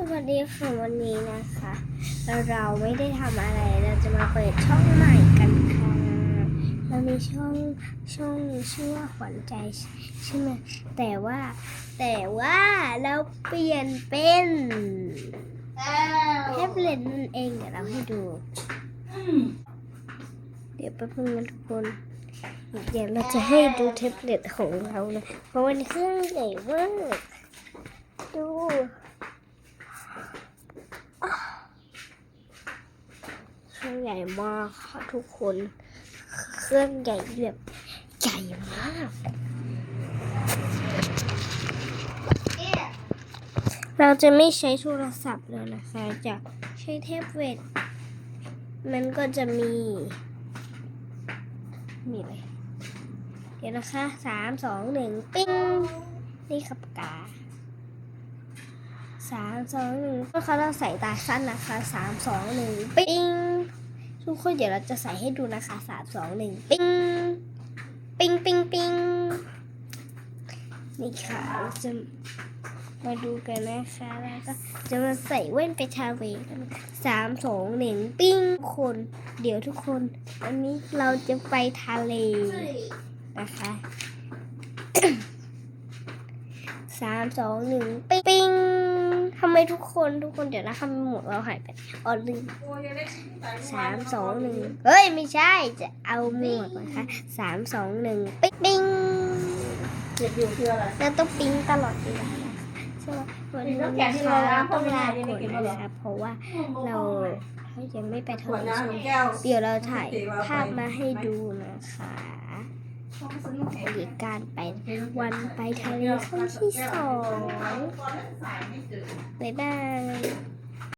สวัสดีค่ะวันนี้นะคะ เราไม่ได้ทำอะไรเราจะมาเปิดช่องใหม่กันค่ะเรามีช่องช่องชื่อว่าขวัญใจใช่ไหมแต่ว่าแต่ว่าเราเปลี่ยนเป็นแท็บเล็ตนั่นเองเดี๋ยวเราให้ดูเดี๋ยวแป๊บนึงนะทุกคนเดี๋ยวเราจะให้ดูแท็บเล็ตของเรานะเพราะมันเครื่องใหญ่มากดู เครื่องใหญ่มากค่ะทุกคน เครื่องใหญ่แบบใหญ่มากเราจะไม่ใช้โทรศัพท์เลยนะคะ จะใช้แท็บเล็ต มันก็จะมี มีอะไร เดี๋ยวนะคะสามสองหนึ่งปิ้ง นี่ครับปากกา สามสองหนึ่งก็เขาต้องใส่ตาสั้นนะคะสามสองหนึ่งปิ้งทุกคนเดี๋ยวเราจะใส่ให้ดูนะคะสามสองหนึ่งปิ้งปิ้งปิ้งปิ้งนี่ค่ะเราจะมาดูกันนะคะแล้วก็จะมาใส่แว่นไปทาเวกันสามสองหนึ่งปิ้งคน เดี๋ยวทุกคนวันนี้เราจะไปทะเลนะคะสามสองหนึ่งปิ้งปิ้ง ทำไมทุกคนทุกคนเดี๋ยวนะทำไมหมวกเราหายไปอ๋อลืมสามสองหนึ่งเฮ้ย ไม่ใช่จะเอาหมวกนะคะสามสองหนึ่งปิ้งปิ้งเจ็บอยู่คืออะไรเราต้องปิ้งตลอดเวลานะคะใช่ไหมวันนี้นะคะต้องลาก่อนนะคะเพราะว่าเรายังไม่ไปทะขวดเลน้ำใช่หไหมนึ่งแก้วเดี๋ยวเราถ่ายภาพมาให้ดูนะคะหรือการไปวันไปทะเลครั้งที่สอง บ๊ายบาย